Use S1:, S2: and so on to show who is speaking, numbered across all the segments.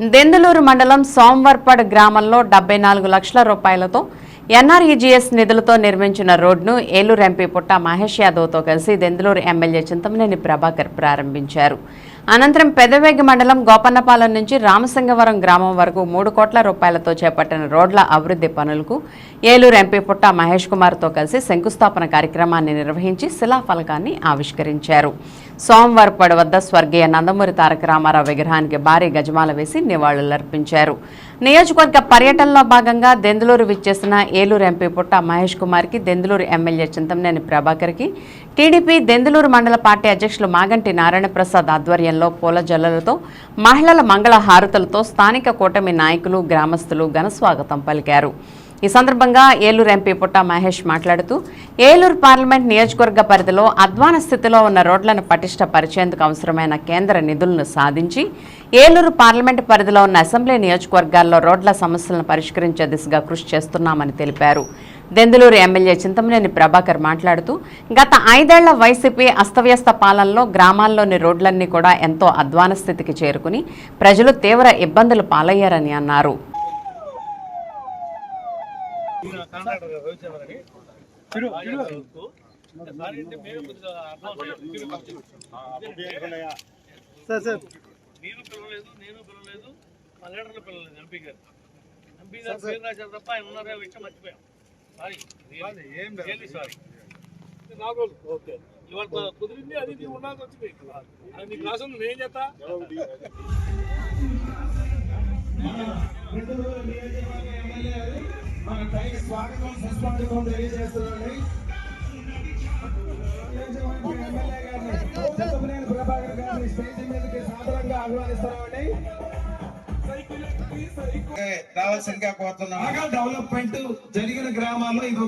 S1: దెందులూరు మండలం సోమవర్పడ్ గ్రామంలో డెబ్బై నాలుగు లక్షల రూపాయలతో ఎన్ఆర్ఈజీఎస్ నిధులతో నిర్మించిన రోడ్ను ఏలూరు ఎంపీ పుట్ట మహేష్ యాదవ్తో కలిసి దెందులూరు ఎమ్మెల్యే చింతమనేని ప్రభాకర్ ప్రారంభించారు. అనంతరం పెదవేగి మండలం గోపన్నపాలెం నుంచి రామసింగవరం గ్రామం వరకు మూడు కోట్ల రూపాయలతో చేపట్టిన రోడ్ల అభివృద్ధి పనులకు ఏలూరు ఎంపీ పుట్ట మహేష్ కుమార్తో కలిసి శంకుస్థాపన కార్యక్రమాన్ని నిర్వహించి శిలాఫలకాన్ని ఆవిష్కరించారు. సోమవారపాడు వద్ద స్వర్గీయ నందమూరి తారక రామారావు విగ్రహానికి భారీ గజమాల వేసి నివాళులర్పించారు. నియోజకవర్గ పర్యటనలో భాగంగా దెందులూరు విచ్చేసిన ఏలూరు ఎంపీ పుట్ట మహేష్ కుమార్కి దెందులూరు ఎమ్మెల్యే చింతమనేని ప్రభాకర్కి టీడీపీ దెందులూరు మండల పార్టీ అధ్యక్షులు మాగంటి నారాయణ ప్రసాద్ ఆధ్వర్యంలో పూల జల్లలతో మహిళల మంగళ హారతులతో స్థానిక కూటమి నాయకులు గ్రామస్తులు ఘన స్వాగతం పలికారు. ఈ సందర్భంగా ఏలూరు ఎంపీ పుట్ట మహేష్ మాట్లాడుతూ ఏలూరు పార్లమెంట్ నియోజకవర్గ పరిధిలో అధ్వాన స్థితిలో ఉన్న రోడ్లను పటిష్టపరిచేందుకు అవసరమైన కేంద్ర నిధులను సాధించి ఏలూరు పార్లమెంటు పరిధిలో ఉన్న అసెంబ్లీ నియోజకవర్గాల్లో రోడ్ల సమస్యలను పరిష్కరించే దిశగా కృషి చేస్తున్నామని తెలిపారు. దెందులూరు ఎమ్మెల్యే చింతమనేని ప్రభాకర్ మాట్లాడుతూ గత ఐదేళ్ళ వైసీపీ అస్తవ్యస్త పాలనలో గ్రామాల్లోని రోడ్లన్నీ కూడా ఎంతో అధ్వాన స్థితికి చేరుకుని ప్రజలు తీవ్ర ఇబ్బందులు పాలయ్యారని అన్నారు.
S2: సార్ సార్
S3: నేను పిలవలేదు నేను పిలవలేదు మా లీడర్లు పిలవలేదు ఎంపీ గారు ఎంపీ గారు పేరు రాశారు తప్ప ఆయన ఉన్నారా విషయం మర్చిపోయాం sorry really sorry
S2: Nagole okay ఇవాళ కుదిరింది అది నీవు ఉండాల్సి వచ్చింది అది నీ క్లాస్ ఉంది నేను చేస్తా
S4: మన టైం స్వాగతం సుస్వాగతం తెలియజేస్తున్నాండి. ఎమ్మెల్యే గారిని చంద్రబాబు ప్రభాకర్ గారిని స్టేజ్ మీదకి సాదరంగా ఆహ్వానిస్తున్నామండి. రావాల్సిందిగా కోరుతున్నాం. బాగా డెవలప్మెంట్ జరిగిన గ్రామాల్లో ఇది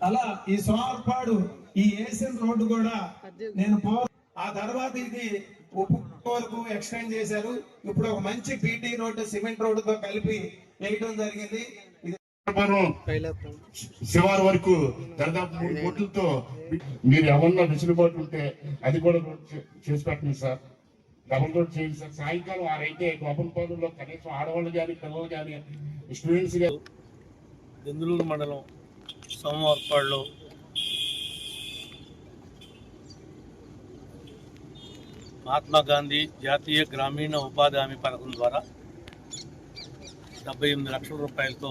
S4: అలా ఈ సోమపాడు ఈ ఏసియన్ రోడ్డు కూడా నేను పో ఆ తర్వాత ఇది ఉప్పు వరకు ఎక్స్టెండ్ చేశారు. ఇప్పుడు ఒక మంచి బీటీ రోడ్డు సిమెంట్ రోడ్డుతో కలిపి వేయడం జరిగింది.
S5: శివారు వరకు దాదాపు మూడు కోట్లతో మీరు ఎవరన్నా వెసులుబాటు ఉంటే అది కూడా చేసి పెట్టండి సార్. డబుల్ రోడ్ చేయండి సార్. సాయంకాలం ఆరైతే గోపంపాలెంలో కనీసం ఆడవాళ్ళు కానీ పిల్లలు కానీ స్టూడెంట్స్ కానీ
S3: దెందులూరు మండలం సోమవారపాడులో మహాత్మా గాంధీ జాతీయ గ్రామీణ ఉపాధి హామీ పథకం ద్వారా డెబ్బై ఎనిమిది లక్షల రూపాయలతో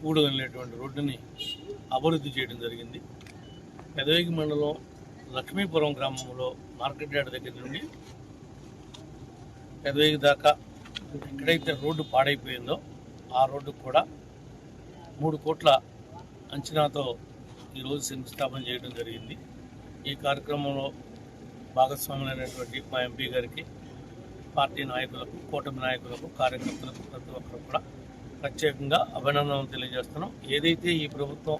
S3: కూడగలిగినటువంటి రోడ్డుని అభివృద్ధి చేయడం జరిగింది. పెదవేగి మండలం లక్ష్మీపురం గ్రామంలో మార్కెట్ యార్డ్ దగ్గర నుండి పెదవేగి దాకా ఎక్కడైతే రోడ్డు పాడైపోయిందో ఆ రోడ్డుకు కూడా మూడు కోట్ల అంచనాతో ఈరోజు శంకుస్థాపన చేయడం జరిగింది. ఈ కార్యక్రమంలో భాగస్వాములైనటువంటి మా ఎంపీ గారికి పార్టీ నాయకులకు కూటమి నాయకులకు కార్యకర్తలకు ప్రతి ఒక్కరు కూడా ప్రత్యేకంగా అభినందనలు తెలియజేస్తున్నాం. ఏదైతే ఈ ప్రభుత్వం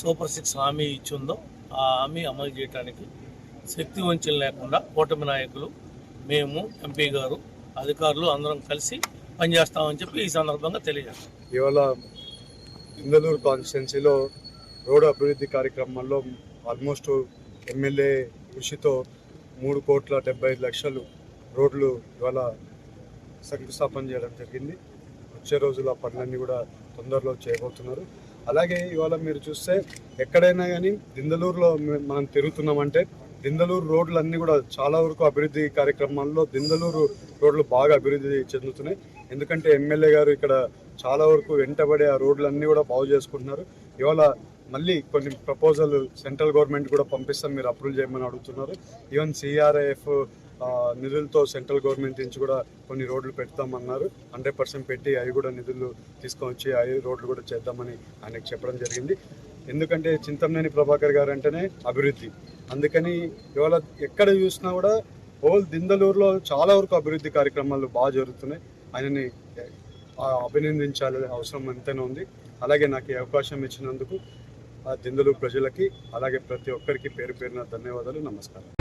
S3: సూపర్ సిక్స్ హామీ ఇచ్చిందో ఆ హామీ అమలు చేయడానికి శక్తి వంచన లేకుండా కూటమి నాయకులు మేము ఎంపీ గారు అధికారులు అందరం కలిసి పనిచేస్తామని చెప్పి ఈ సందర్భంగా తెలియజేస్తాం.
S6: ఇవాళ ఇందలూరు కాన్స్టిట్యున్సీలో రోడ్డు అభివృద్ధి కార్యక్రమాల్లో ఆల్మోస్ట్ ఎమ్మెల్యే కృషితో మూడు కోట్ల డెబ్బై ఐదు లక్షలు రోడ్లు ఇవాళ శంకుస్థాపన చేయడం జరిగింది. వచ్చే రోజుల పనులన్నీ కూడా తొందరలో చేయబోతున్నారు. అలాగే ఇవాళ మీరు చూస్తే ఎక్కడైనా కానీ దిందలూరులో మనం తిరుగుతున్నామంటే దిందలూరు రోడ్లు అన్నీ కూడా చాలా వరకు అభివృద్ధి కార్యక్రమాల్లో దిందలూరు రోడ్లు బాగా అభివృద్ధి చెందుతున్నాయి. ఎందుకంటే ఎమ్మెల్యే గారు ఇక్కడ చాలా వరకు వెంటబడే ఆ రోడ్లు అన్నీ కూడా బాగు చేసుకుంటున్నారు. ఇవాళ మళ్ళీ కొన్ని ప్రపోజల్ సెంట్రల్ గవర్నమెంట్ కూడా పంపిస్తాం మీరు అప్రూవ్ చేయమని అడుగుతున్నారు. ఈవెన్ సిఆర్ఐఎఫ్ నిధులతో సెంట్రల్ గవర్నమెంట్ నుంచి కూడా కొన్ని రోడ్లు పెడతామన్నారు. హండ్రెడ్ పర్సెంట్ పెట్టి అవి కూడా నిధులు తీసుకొచ్చి అవి రోడ్లు కూడా చేద్దామని ఆయనకు చెప్పడం జరిగింది. ఎందుకంటే చింతమనేని ప్రభాకర్ గారు అంటేనే అభివృద్ధి. అందుకని ఇవాళ ఎక్కడ చూసినా కూడా హోల్ దిందలూరులో చాలా వరకు అభివృద్ధి కార్యక్రమాలు బాగా జరుగుతున్నాయి. ఆయనని ఆ, అభినందించాలి అవసరం ఎంతైనా ఉంది. అలాగే నాకు ఈ అవకాశం ఇచ్చినందుకు ఆ దిందలూరు ప్రజలకి అలాగే ప్రతి ఒక్కరికి పేరు పేరున ధన్యవాదాలు నమస్కారం.